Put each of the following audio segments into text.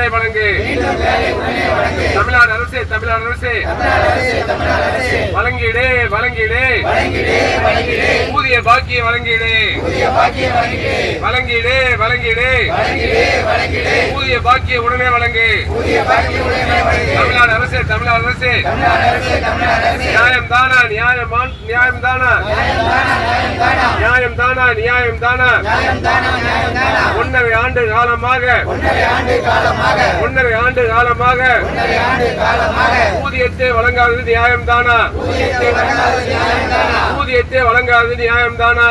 உடனே வழங்கு. தமிழ்நாடு அரசு தமிழ்நாடு அரசு. வழங்கிடு வழங்கிடு. ஊதிய பாக்கிய வழங்கிடு. வழங்கிடு வழங்கிடு. ஊதிய பாக்கிய உடனே வழங்கு. தமிழ்நாடு அரசு தமிழ்நாடு அரசு. நியாயம் தானா நியாயமா நியாயம் தானா? நியாயம் தானா நியாயம் தானா? ஒன்றரை ஆண்டு காலமாக. ஒன்றரை ஆண்டு காலமாக. ஊதியத்தை வழங்காதது நியாயம் தானா? ஊதியத்தை வழங்காது நியாயம் தானா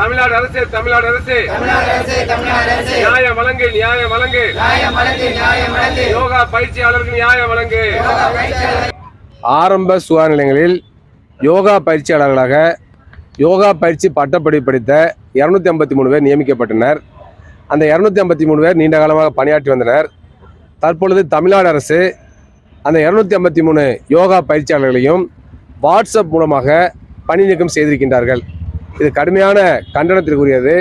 தமிழ்நாடு அரசு தமிழ்நாடு அரசு. நியாயம் வழங்கு நியாயம் வழங்கு. யோகா பயிற்சியாளருக்கு நியாயம் வழங்கு. ஆரம்ப சுகாதார நிலையங்களில் யோகா பயிற்சியாளர்களாக யோகா பயிற்சி பட்டப்படி படித்த இரநூத்தி ஐம்பத்தி மூணு பேர் நியமிக்கப்பட்டனர். அந்த இரநூத்தி ஐம்பத்தி மூணு பேர் நீண்ட காலமாக பணியாற்றி வந்தனர். தற்பொழுது தமிழ்நாடு அரசு அந்த இரநூத்தி ஐம்பத்தி மூணு யோகா பயிற்சியாளர்களையும் வாட்ஸ்அப் மூலமாக பணி நீக்கம் செய்திருக்கின்றார்கள். இது கடுமையான கண்டனத்திற்குரியது.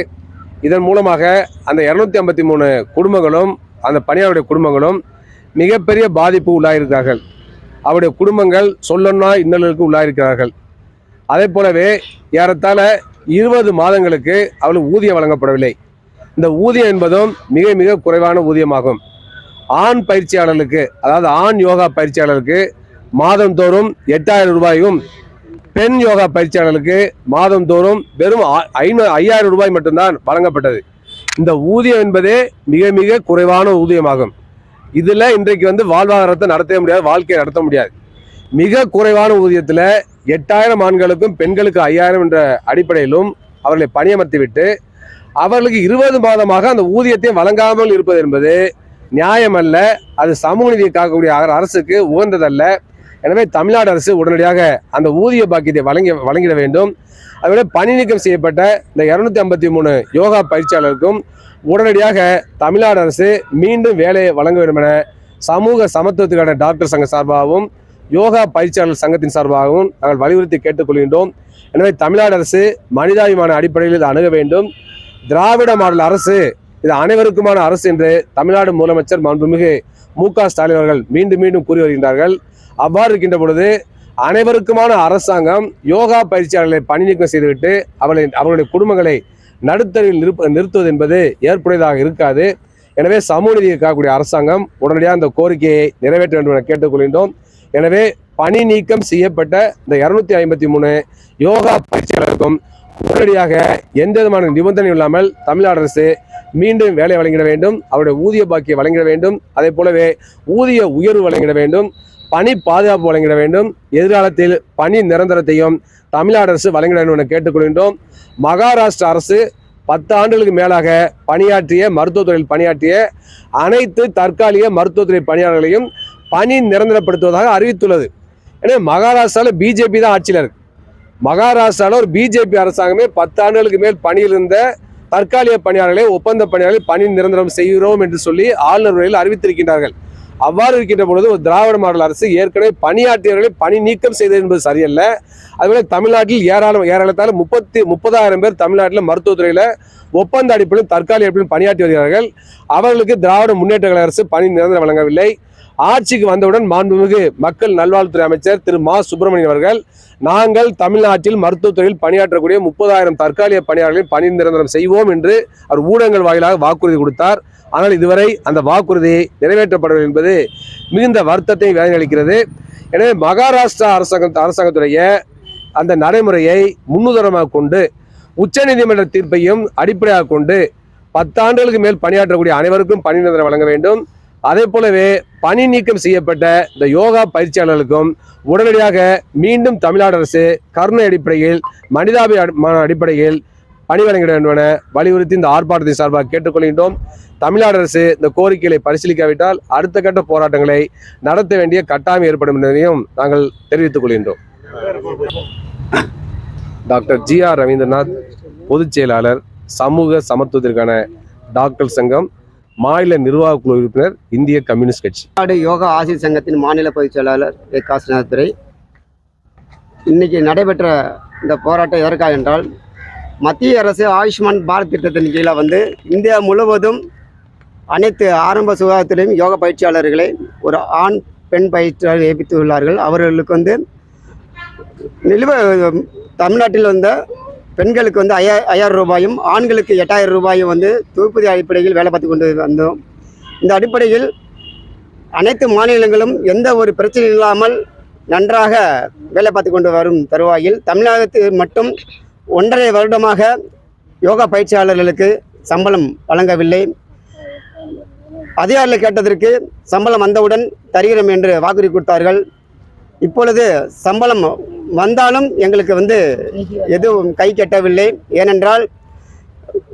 இதன் மூலமாக அந்த இரநூத்தி ஐம்பத்தி மூணு குடும்பங்களும் அந்த பணியாளருடைய குடும்பங்களும் மிகப்பெரிய பாதிப்பு உள்ளாயிருக்கிறார்கள். அவருடைய குடும்பங்கள் சொல்லொன்னா இன்னலுக்கு உள்ளாயிருக்கிறார்கள். அதே போலவே ஏறத்தாழ இருபது மாதங்களுக்கு அவளுக்கு ஊதியம் வழங்கப்படவில்லை. இந்த ஊதியம் என்பதும் மிக மிக குறைவான ஊதியமாகும். ஆண் பயிற்சியாளர்களுக்கு அதாவது ஆண் யோகா பயிற்சியாளருக்கு மாதந்தோறும் எட்டாயிரம் ரூபாயும் பெண் யோகா பயிற்சியாளர்களுக்கு மாதந்தோறும் வெறும் ஐநூறு ஐயாயிரம் ரூபாய் மட்டும்தான் வழங்கப்பட்டது. இந்த ஊதியம் என்பதே மிக மிக குறைவான ஊதியமாகும். இதில் இன்றைக்கு வந்து வாழ்வாதாரத்தை நடத்த முடியாது வாழ்க்கையை நடத்த முடியாது. மிக குறைவான ஊதியத்தில் எட்டாயிரம் ஆண்களுக்கும் பெண்களுக்கு ஐயாயிரம் என்ற அடிப்படையிலும் அவர்களை பணியமர்த்திவிட்டு அவர்களுக்கு இருபது மாதமாக அந்த ஊதியத்தை வழங்காமல் இருப்பது என்பது நியாயமல்ல. அது சமூக நீதியை காக்கக்கூடிய அரசுக்கு உகந்ததல்ல. எனவே தமிழ்நாடு அரசு உடனடியாக அந்த ஊதிய பாக்கியத்தை வழங்கி வழங்கிட வேண்டும். அதோட பணி நீக்கம் செய்யப்பட்ட இந்த இரநூத்தி ஐம்பத்தி மூணு யோகா பயிற்சியாளருக்கும் உடனடியாக தமிழ்நாடு அரசு மீண்டும் வேலையை வழங்க வேண்டும் என சமூக சமத்துவத்துக்கான டாக்டர் சங்க சார்பாகவும் யோகா பயிற்சியாளர் சங்கத்தின் சார்பாகவும் நாங்கள் வலியுறுத்தி கேட்டுக்கொள்கின்றோம். எனவே தமிழ்நாடு அரசு மனிதாபிமான அடிப்படையில் இதை அணுக வேண்டும். திராவிட மாடல் அரசு இது அனைவருக்குமான அரசு என்று தமிழ்நாடு முதலமைச்சர் மாண்புமிகு மு க ஸ்டாலின் அவர்கள் மீண்டும் மீண்டும் கூறி வருகின்றார்கள். அவ்வாறு இருக்கின்ற பொழுது அனைவருக்குமான அரசாங்கம் யோகா பயிற்சியாளர்களை பணி நீக்கம் செய்துவிட்டு அவர்களை அவர்களுடைய குடும்பங்களை நடுத்தரில் நிறுப்ப நிறுத்துவது என்பது ஏற்புடையதாக இருக்காது. எனவே சமூக நீதியை காக்கக்கூடிய அரசாங்கம் உடனடியாக அந்த கோரிக்கையை நிறைவேற்ற வேண்டும் என கேட்டுக்கொள்கின்றோம். எனவே பணி நீக்கம் செய்யப்பட்ட இந்த இருநூத்தி ஐம்பத்தி மூணு யோகா பயிற்சியாளருக்கும் உடனடியாக எந்த விதமான நிபந்தனையும் இல்லாமல் தமிழ்நாடு அரசு மீண்டும் வேலை வழங்கிட வேண்டும். அவருடைய ஊதிய பாக்கியை வழங்கிட வேண்டும். அதே போலவே ஊதிய உயர்வு வழங்கிட வேண்டும். பணி பாதுகாப்பு வழங்கிட வேண்டும். எதிர்காலத்தில் பணி நிரந்தரத்தையும் தமிழ்நாடு அரசு வழங்கிட வேண்டும் என கேட்டுக்கொள்கின்றோம். மகாராஷ்டிரா அரசு பத்து ஆண்டுகளுக்கு மேலாக பணியாற்றிய மருத்துவத்துறையில் பணியாற்றிய அனைத்து தற்காலிக மருத்துவத்துறை பணியாளர்களையும் பணி நிரந்தரப்படுத்துவதாக அறிவித்துள்ளது. ஏன்னா மகாராஷ்டிராவில் பிஜேபி தான் ஆட்சியில் இருக்கு. மகாராஷ்டிராவில் ஒரு பிஜேபி அரசாங்கமே பத்து ஆண்டுகளுக்கு மேல் பணியில் இருந்த தற்காலிக பணியாளர்களை ஒப்பந்த பணியாளர்களை பணி நிரந்தரம் செய்கிறோம் என்று சொல்லி ஆளுநர் உரையில் அறிவித்திருக்கின்றார்கள். அவ்வாறு இருக்கின்ற பொழுது ஒரு திராவிட மாடல் அரசு ஏற்கனவே பணியாற்றியவர்களை பணி நீக்கம் செய்தது என்பது சரியல்ல. அதுபோல தமிழ்நாட்டில் ஏராளம் ஏராளத்தால் முப்பத்தி முப்பதாயிரம் பேர் தமிழ்நாட்டில் மருத்துவத்துறையில் ஒப்பந்த அடிப்படையில் தற்காலிக அடிப்படையில் பணியாற்றி வருகிறார்கள். அவர்களுக்கு திராவிட முன்னேற்ற கழக அரசு பணி நிரந்தரம் வழங்கவில்லை. ஆட்சிக்கு வந்தவுடன் மாண்புமிகு மக்கள் நல்வாழ்வுத்துறை அமைச்சர் திரு மா சுப்பிரமணியன் அவர்கள் நாங்கள் தமிழ்நாட்டில் மருத்துவத்துறையில் பணியாற்றக்கூடிய முப்பதாயிரம் தற்காலிக பணியாளர்களை பணி நிரந்தரம் செய்வோம் என்று அவர் ஊடகங்கள் வாயிலாக வாக்குறுதி கொடுத்தார். ஆனால் இதுவரை அந்த வாக்குறுதி நிறைவேற்றப்படவில்லை என்பது மிகுந்த வருத்தத்தை வேதனையளிக்கிறது. எனவே மகாராஷ்டிரா அரசாங்க அரசாங்கத்துடைய அந்த நடைமுறையை முன்னுதாரணமாக கொண்டு உச்சநீதிமன்ற தீர்ப்பையும் அடிப்படையாக கொண்டு பத்தாண்டுகளுக்கு மேல் பணியாற்றக்கூடிய அனைவருக்கும் பணி நிரந்தரம் வழங்க வேண்டும். அதே போலவே பணி நீக்கம் செய்யப்பட்ட இந்த யோகா பயிற்சியாளர்களுக்கும் உடனடியாக மீண்டும் தமிழ்நாடு அரசு கருணை அடிப்படையில் மனிதாபிமான அடிப்படையில் பணி வழங்கிட வேண்டும் என வலியுறுத்தி இந்த ஆர்ப்பாட்டத்தின் சார்பாக கேட்டுக்கொள்கின்றோம். தமிழ்நாடு அரசு இந்த கோரிக்கைகளை பரிசீலிக்காவிட்டால் அடுத்த கட்ட போராட்டங்களை நடத்த வேண்டிய கட்டாயம் ஏற்படும் என்பதையும் நாங்கள் தெரிவித்துக் கொள்கின்றோம். டாக்டர் ஜி ஆர் ரவீந்திரநாத் பொதுச் செயலாளர் சமூக சமத்துவத்திற்கான டாக்டர் சங்கம் மாநில நிர்வாக குழு உறுப்பினர் இந்திய கம்யூனிஸ்ட் கட்சி. நாடு யோகா ஆசிரியர் சங்கத்தின் மாநில பொதுச் செயலாளர் ஏ. காசிநாதத்துறை இன்னைக்கு நடைபெற்ற இந்த போராட்டம் எதற்காக என்றால் மத்திய அரசு ஆயுஷ்மான் பாரத் திட்டத்தின் கீழே வந்து இந்தியா முழுவதும் அனைத்து ஆரம்ப சுகாதாரத்திலையும் யோகா பயிற்சியாளர்களை ஒரு ஆண் பெண் பயிற்சியாளர் ஏபித்துள்ளார்கள் அவர்களுக்கு வந்து நிலுவ தமிழ்நாட்டில் வந்த பெண்களுக்கு வந்து ஐயா ஐயாயிரம் ரூபாயும் ஆண்களுக்கு எட்டாயிரம் ரூபாயும் வந்து தொகுப்பதி அடிப்படையில் வேலை பார்த்து கொண்டு வந்தோம். இந்த அடிப்படையில் அனைத்து மாநிலங்களும் எந்த ஒரு பிரச்சனை இல்லாமல் நன்றாக வேலை பார்த்து கொண்டு வரும் தருவாயில் தமிழகத்தில் மட்டும் ஒன்றரை வருடமாக யோகா பயிற்சியாளர்களுக்கு சம்பளம் வழங்கவில்லை. அதிகாரில் கேட்டதற்கு சம்பளம் வந்தவுடன் தருகிறோம் என்று வாக்குறுதி கொடுத்தார்கள். இப்பொழுது சம்பளம் வந்தாலும் எங்களுக்கு வந்து எதுவும் கை கெட்டவில்லை. ஏனென்றால்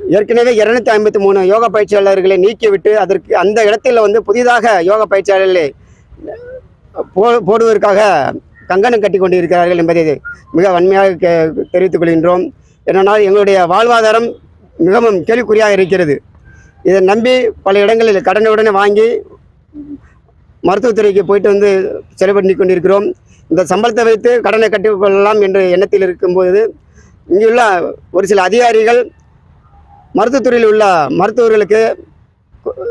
ஏற்கனவே இருநூத்தி ஐம்பத்தி மூணு யோகா பயிற்சியாளர்களை நீக்கிவிட்டு அதற்கு அந்த இடத்தில் வந்து புதிதாக யோகா பயிற்சியாளர்களை போ போடுவதற்காக கங்கணம் கட்டி கொண்டிருக்கிறார்கள் என்பதை மிக வன்மையாக கே- தெரிவித்துக் கொள்கின்றோம். ஏனென்றால் எங்களுடைய வாழ்வாதாரம் மிகவும் கேள்விக்குறியாக இருக்கிறது. இதை நம்பி பல இடங்களில் கடனுடனே வாங்கி மருத்துவத்துறைக்கு போயிட்டு வந்து செலவு பண்ணி கொண்டிருக்கிறோம். இந்த சம்பளத்தை வைத்து கடனை கட்டிக்கொள்ளலாம் என்ற எண்ணத்தில் இருக்கும்போது இங்குள்ள ஒரு சில அதிகாரிகள் மருத்துவத்துறையில் உள்ள மருத்துவர்களுக்கு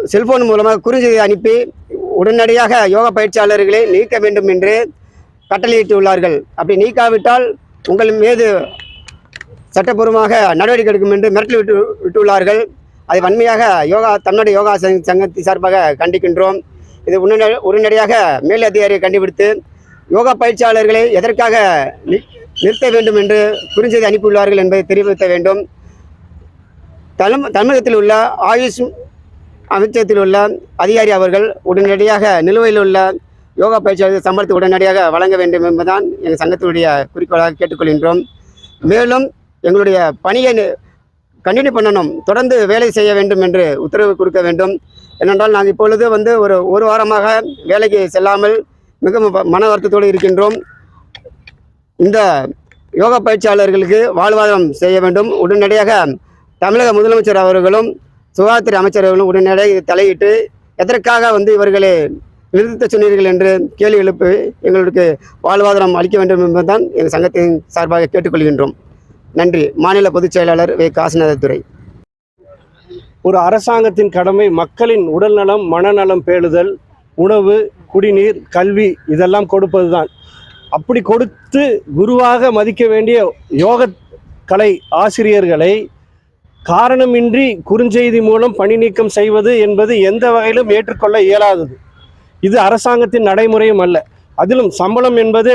செல்போன் மூலமாக குறுஞ்செய்தி அனுப்பி உடனடியாக யோகா பயிற்சியாளர்களை நீக்க வேண்டும் என்று கட்டளையிட்டு உள்ளார்கள் அப்படி நீக்காவிட்டால் உங்கள் மீது சட்டப்பூர்வமாக நடவடிக்கை எடுக்கும் என்று மிரட்டல் விட்டு விட்டுள்ளார்கள். அதை வன்மையாக யோகா தமிழ்நாடு யோகா சங்க- சங்கத்தின் சார்பாக கண்டிக்கின்றோம். இது உடனடியாக மேல் அதிகாரியை கண்டுபிடித்து யோகா பயிற்சியாளர்களை எதற்காக நிறுத்த வேண்டும் என்று புரிஞ்சதை அனுப்பியுள்ளார்கள் என்பதை தெரிவிக்க வேண்டும். தலம் தமிழகத்தில் உள்ள ஆயுஷ் அமைச்சகத்தில் உள்ள அதிகாரி அவர்கள் உடனடியாக நிலுவையில் உள்ள யோகா பயிற்சியாளர்கள் சம்பளத்தை உடனடியாக வழங்க வேண்டும் என்பதுதான் எங்கள் சங்கத்தினுடைய குறிக்கோளாக கேட்டுக்கொள்கின்றோம். மேலும் எங்களுடைய பணியை கண்டினியூ பண்ணணும். தொடர்ந்து வேலை செய்ய வேண்டும் என்று உத்தரவு கொடுக்க வேண்டும். ஏனென்றால் நாங்கள் இப்பொழுது வந்து ஒரு ஒரு வாரமாக வேலைக்கு செல்லாமல் மிகவும் மன வருத்தத்தோடு இருக்கின்றோம். இந்த யோகா பயிற்சியாளர்களுக்கு வாழ்வாதாரம் செய்ய வேண்டும். உடனடியாக தமிழக முதலமைச்சர் அவர்களும் சுகாதாரத்துறை அமைச்சர் அவர்களும் உடனடியாக தலையிட்டு எதற்காக வந்து இவர்களை நிறுத்த சொன்னீர்கள் என்று கேள்வி எழுப்பி எங்களுக்கு வாழ்வாதாரம் அளிக்க வேண்டும் என்பதுதான் எங்கள் சங்கத்தின் சார்பாக கேட்டுக்கொள்கின்றோம். நன்றி. மாநில பொதுச் செயலாளர் வே. காசிநாதத்துறை ஒரு அரசாங்கத்தின் கடமை மக்களின் உடல்நலம் மனநலம் பேணுதல் உணவு குடிநீர் கல்வி இதெல்லாம் கொடுப்பதுதான். அப்படி கொடுத்து குருவாக மதிக்க வேண்டிய யோக கலை ஆசிரியர்களை காரணமின்றி குறுஞ்செய்தி மூலம் பணி நீக்கம் செய்வது என்பது எந்த வகையிலும் ஏற்றுக்கொள்ள இயலாதது. இது அரசாங்கத்தின் நடைமுறையும் அல்ல. அதிலும் சம்பளம் என்பது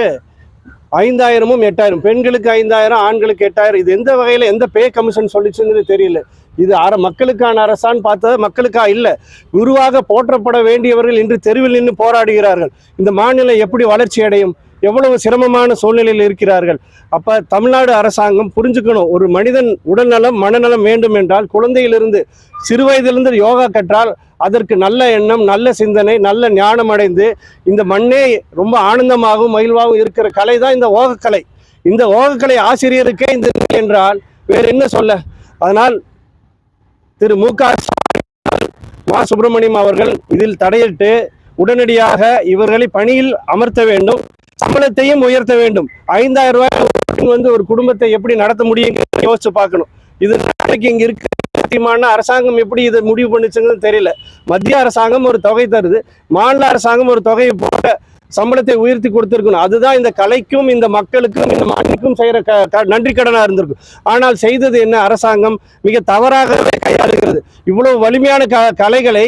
ஐந்தாயிரமும் எட்டாயிரம். பெண்களுக்கு ஐந்தாயிரம் ஆண்களுக்கு எட்டாயிரம். இது எந்த வகையில் எந்த பே கமிஷன் சொல்லிச்சுங்கிறது தெரியல. இது அற மக்களுக்கான அரசான்னு பார்த்தது மக்களுக்கா இல்லை. குருவாக போற்றப்பட வேண்டியவர்கள் இன்று தெருவில் நின்று போராடுகிறார்கள். இந்த மாநிலம் எப்படி வளர்ச்சி அடையும்? எவ்வளவு சிரமமான சூழ்நிலையில் இருக்கிறார்கள்? அப்போ தமிழ்நாடு அரசாங்கம் புரிஞ்சுக்கணும். ஒரு மனிதன் உடல்நலம் மனநலம் வேண்டும் என்றால் குழந்தையிலிருந்து சிறுவயதிலிருந்து யோகா கற்றால் அதற்கு நல்ல எண்ணம் நல்ல சிந்தனை நல்ல ஞானம் அடைந்து இந்த மண்ணே ரொம்ப ஆனந்தமாகவும் மகிழ்வாகவும் இருக்கிற கலை தான் இந்த ஓகக்கலை. இந்த ஓகக்கலை ஆசிரியருக்கே இந்த என்றால் வேறு என்ன சொல்ல? அதனால் திரு மு க மா சுப்பிரமணியம் அவர்கள் இதில் தடையிட்டு உடனடியாக இவர்களை பணியில் அமர்த்த வேண்டும் சம்பளத்தையும் உயர்த்த வேண்டும். ஐந்தாயிரம் ரூபாய் வந்து ஒரு குடும்பத்தை எப்படி நடத்த முடியும் யோசிச்சு பார்க்கணும். இது நாளைக்கு இங்க இருக்க சாத்தியமான அரசாங்கம் எப்படி இதை முடிவு பண்ணுச்சுன்னு தெரியல. மத்திய அரசாங்கம் ஒரு தொகை தருது. மாநில அரசாங்கம் ஒரு தொகையை போட்ட சம்பளத்தை உயர்த்தி கொடுத்துருக்கணும். அதுதான் இந்த கலைக்கும் இந்த மக்களுக்கும் இந்த மாநிலக்கும் செய்கிற க நன்றி கடனாக இருந்திருக்கும். ஆனால் செய்தது என்ன? அரசாங்கம் மிக தவறாகவே கையாளுகிறது. இவ்வளவு வலிமையான க கலைகளை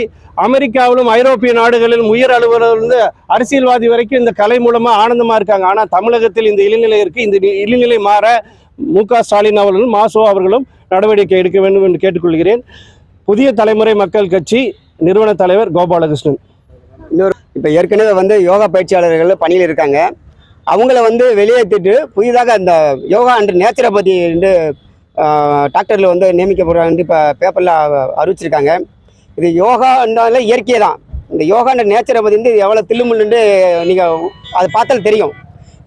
அமெரிக்காவிலும் ஐரோப்பிய நாடுகளிலும் உயர் அலுவலர்லேருந்து அரசியல்வாதி வரைக்கும் இந்த கலை மூலமாக ஆனந்தமா இருக்காங்க. ஆனால் தமிழகத்தில் இந்த இளைநிலை இருக்குது இந்த இளநிலை இளைநிலை மாற மு க ஸ்டாலின் அவர்களும் மாசோ அவர்களும் நடவடிக்கை எடுக்க வேண்டும் என்று கேட்டுக்கொள்கிறேன். புதிய தலைமுறை மக்கள் கட்சி நிறுவன தலைவர் கோபாலகிருஷ்ணன். இன்னொரு இப்போ ஏற்கனவே வந்து யோகா பயிற்சியாளர்கள் பணியில் இருக்காங்க. அவங்கள வந்து வெளியேற்றிட்டு புதிதாக இந்த யோகா அண்ட் நேச்சுரோபதி என்று டாக்டரில் வந்து நியமிக்க போகிறாங்க இப்போ பேப்பரில் அறிவிச்சிருக்காங்க. இது யோகான்றால இயற்கை தான் இந்த யோகா அண்ட் நேச்சுரோபதி வந்து எவ்வளோ தில்லுமுள்ளுன்னு நீங்கள் அதை பார்த்தால் தெரியும்.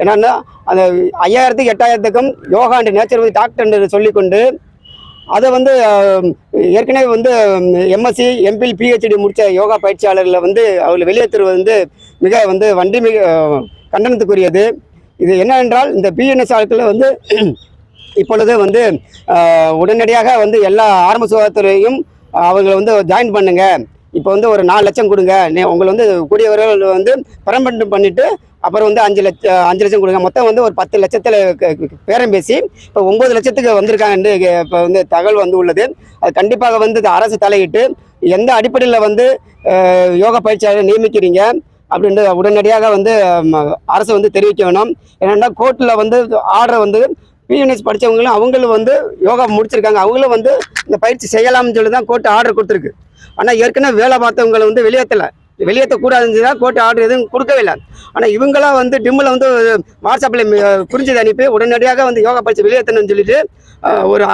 என்னென்னா அந்த ஐயாயிரத்துக்கு எட்டாயிரத்துக்கும் யோகா அண்ட் நேச்சுரோபதி டாக்டர் சொல்லிக்கொண்டு அதை வந்து ஏற்கனவே வந்து எம்எஸ்சி எம்பில் பிஹெச்டி முடித்த யோகா பயிற்சியாளர்களை வந்து அவர்களை வெளியேற்றுவது வந்து மிக வந்து வண்டி மிக கண்டனத்துக்குரியது. இது என்னவென்றால் இந்த பிஎன்எஸ் ஆட்களில் வந்து இப்பொழுது வந்து உடனடியாக வந்து எல்லா ஆரம்ப சுகாதாரத்துறையும் அவங்களை வந்து ஜாயின் பண்ணுங்கள் இப்போ வந்து ஒரு நாலு லட்சம் கொடுங்க. நீ- உங்களை வந்து கூடியவர்கள் வந்து பரம்பண்டு பண்ணிவிட்டு அப்புறம் வந்து அஞ்சு லட்சம் அஞ்சு லட்சம் கொடுங்க. மொத்தம் வந்து ஒரு பத்து லட்சத்தில் பேரம் பேசி இப்போ ஒம்பது லட்சத்துக்கு வந்திருக்காங்கன்னு இப்போ வந்து தகவல் வந்து உள்ளது. அது கண்டிப்பாக வந்து இந்த அரசு தலையிட்டு எந்த அடிப்படையில் வந்து யோகா பயிற்சியாளர் நியமிக்கிறீங்க அப்படின்ட்டு உடனடியாக வந்து ம, அரசு வந்து தெரிவிக்க வேணும். ஏன்னா கோர்ட்டில் வந்து ஆர்டர் வந்து பிஎன்எஸ் படித்தவங்களும் அவங்களும் வந்து யோகா முடிச்சிருக்காங்க. அவங்களும் வந்து இந்த பயிற்சி செய்யலாம்னு சொல்லி தான் கோர்ட்டு ஆர்டர் கொடுத்துருக்கு. ஆனால் ஏற்கனவே வேலை பார்த்தவங்களை வந்து வெளியேற்றலை வெளியேற்றக்கூடாதுன்னு தான் கோர்ட் ஆர்டர் எதுவும் கொடுக்கவே இல்லை ஆனால் இவங்களாம் வந்து டிம்மில் வந்து வாட்ஸ்அப்பில் புரிஞ்சது அனுப்பி உடனடியாக வந்து யோகா பயிற்சி வெளியேற்றணும்னு சொல்லிட்டு ஒரு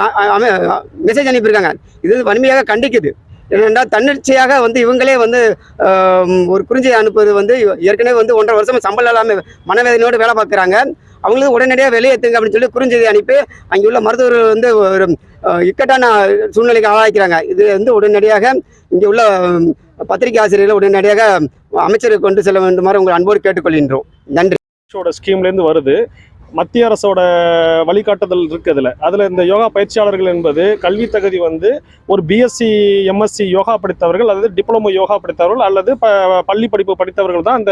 மெசேஜ் அனுப்பியிருக்காங்க. இது வன்மையாக கண்டிக்குது. என்னென்னா தன்னிச்சையாக வந்து இவங்களே வந்து ஒரு குறிஞ்சி அனுப்புவது வந்து ஏற்கனவே வந்து ஒன்றரை வருஷம் சம்பளம் இல்லாமல் மனவேதனையோடு வேலை பார்க்குறாங்க. அவங்களும் உடனடியாக வெளியேற்றுங்க அப்படின்னு சொல்லி குறிஞ்சதை அனுப்பி அங்கே உள்ள மருத்துவர்கள் வந்து ஒரு இக்கட்டான சூழ்நிலைக்கு ஆளாக்கிறாங்க. இது வந்து உடனடியாக இங்கே உள்ள பத்திரிகை ஆசிரியர்கள் உடனடியாக அமைச்சருக்கு கொண்டு செல்ல வேண்டுமாறு உங்கள் அன்போடு கேட்டுக்கொள்கின்றோம். நன்றி. ஸ்கீம்லேருந்து வருது. மத்திய அரசோட வழிகாட்டுதல் இருக்கு அதில். அதில் இந்த யோகா பயிற்சியாளர்கள் என்பது கல்வி தகுதி வந்து ஒரு பிஎஸ்சி எம்எஸ்சி யோகா படித்தவர்கள் அல்லது டிப்ளமோ யோகா படித்தவர்கள் அல்லது ப பள்ளி படிப்பு படித்தவர்கள் தான் அந்த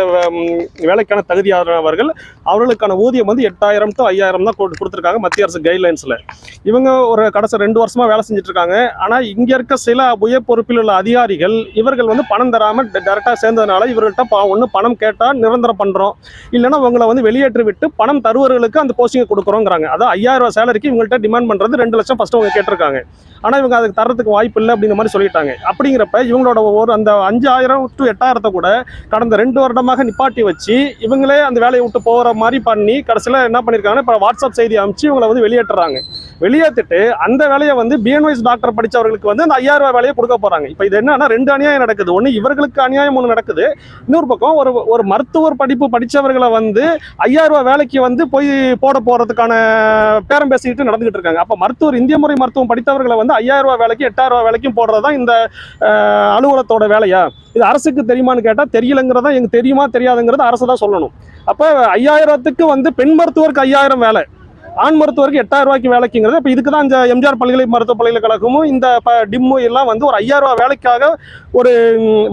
வேலைக்கான தகுதியானவர்கள். அவர்களுக்கான ஊதியம் வந்து எட்டாயிரம் டு ஐயாயிரம் தான் கொடு- கொடுத்துருக்காங்க மத்திய அரசு கைட்லைன்ஸில் இவங்க ஒரு கடைசி ரெண்டு வருஷமாக வேலை செஞ்சுட்ருக்காங்க. ஆனால் இங்கே இருக்க சில உயர் பொறுப்பில் உள்ள அதிகாரிகள் இவர்கள் வந்து பணம் தராமல் டேரெக்டாக சேர்ந்ததுனால இவர்கள்ட்ட ஒன்று பணம் கேட்டால் நிரந்தரம் பண்ணுறோம் இல்லைன்னா உங்களை வந்து வெளியேற்றி விட்டு பணம் தருவர்களுக்கு அந்த போஸ்டிங்கை கொடுக்குறோங்கிறாங்க. அதான் ஐயாயிரம் ரூபா சேலரிக்கு இவங்கள்ட்ட டிமாண்ட் பண்ணுறது ரெண்டு லட்சம் ஃபஸ்ட்டு அவங்க கேட்டிருக்காங்க. ஆனால் இவங்க அதுக்கு தரத்துக்கு வாய்ப்பு இல்லை அப்படிங்கிற மாதிரி சொல்லிட்டாங்க. அப்படிங்கிறப்ப இவங்களோட ஒரு அந்த அஞ்சாயிரம் டு எட்டாயிரத்தை கூட கடந்த ரெண்டு வருடமாக நிப்பாட்டி வச்சு இவங்களே அந்த வேலையை விட்டு போகிற மாதிரி பண்ணி கடைசியில் என்ன பண்ணியிருக்காங்கன்னா இப்போ வாட்ஸ்அப் செய்தி அனுப்பிச்சு இவங்களை வந்து வெளியேற்றுறாங்க. வெளியேற்றிட்டு அந்த வேலையை வந்து பிஎன்வைஸ் டாக்டர் படித்தவர்களுக்கு வந்து அந்த ஐயாயிரம் ரூபாய் வேலையை கொடுக்க போகிறாங்க இப்போ இது என்னன்னா ரெண்டு அநியாயம் நடக்குது. ஒன்று இவர்களுக்கு அநியாயம் ஒன்று நடக்குது. இன்னொரு பக்கம் ஒரு ஒரு மருத்துவர் படிப்பு படித்தவர்களை வந்து ஐயாயிரம் ரூபாய் வேலைக்கு வந்து போய் போட போகிறதுக்கான பேரம் பேசிக்கிட்டு நடந்துகிட்டு இருக்காங்க. அப்போ மருத்துவர் இந்திய முறை மருத்துவம் படித்தவர்களை வந்து ஐயாயிரம் ரூபாய் வேலைக்கு எட்டாயிரம் ரூபாய் வேலைக்கும் போடுறது தான் இந்த அலுவலத்தோட அலுவலகத்தோட வேலையா? இது அரசுக்கு தெரியுமான்னு கேட்டால் தெரியலங்கிறதா எங்களுக்கு தெரியுமா தெரியாதுங்கிறத அரசு தான் சொல்லணும். அப்போ ஐயாயிரத்துக்கு வந்து பெண் மருத்துவருக்கு ஐயாயிரம் வேலை. ஆண் மருத்துவருக்கு எட்டாயிரம் ரூபாய்க்கு வேலைக்குங்கிறது. இப்போ இதுக்கு தான் இந்த எம்ஜிஆர் பல்கலை மருத்துவ பல்கலைக்கழகமும் இந்த இப்போ டிம்மு எல்லாம் வந்து ஒரு ஐயாயிரம் ரூபாய் வேலைக்காக ஒரு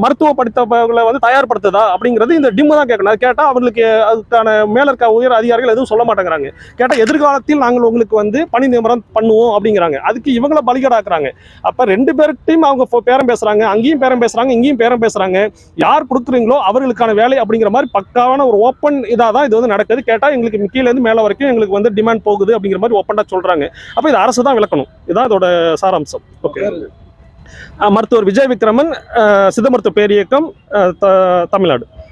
மருத்துவ படித்தவர்களை வந்து தயார்படுத்துதா அப்படிங்கிறது இந்த டிம்மு தான் கேட்கணும். அது கேட்டால் அவர்களுக்கு அதுக்கான மேல இருக்க உயர் அதிகாரிகள் எதுவும் சொல்ல மாட்டேங்கிறாங்க. கேட்டால் எதிர்காலத்தில் நாங்கள் உங்களுக்கு வந்து பணி நியமனம் பண்ணுவோம் அப்படிங்கிறாங்க. அதுக்கு இவங்கள பலிகடாக்குறாங்க. அப்போ ரெண்டு பேர்கிட்டையும் அவங்க பேரம் பேசுகிறாங்க அங்கேயும் பேரம் பேசுகிறாங்க இங்கேயும் பேரம் பேசுகிறாங்க யார் கொடுக்குறீங்களோ அவர்களுக்கான வேலை அப்படிங்கிற மாதிரி பக்காவான ஒரு ஓப்பன் இதாக தான் இது வந்து நடக்குது. கேட்டால் எங்களுக்கு கீழேருந்து மேலே வரைக்கும் எங்களுக்கு வந்து டிமாண்ட் போகுது. அப்படிங்கிற மாதிரி ஓப்பனாக சொல்கிறாங்க அப்போ இது அரசு தான் விளக்கணும். இதுதான் இதோட சாராம்சம். ஓகே மருத்துவர் விஜய் விக்ரமன் சித்த மருத்துவ பேரியக்கம் தமிழ்நாடு.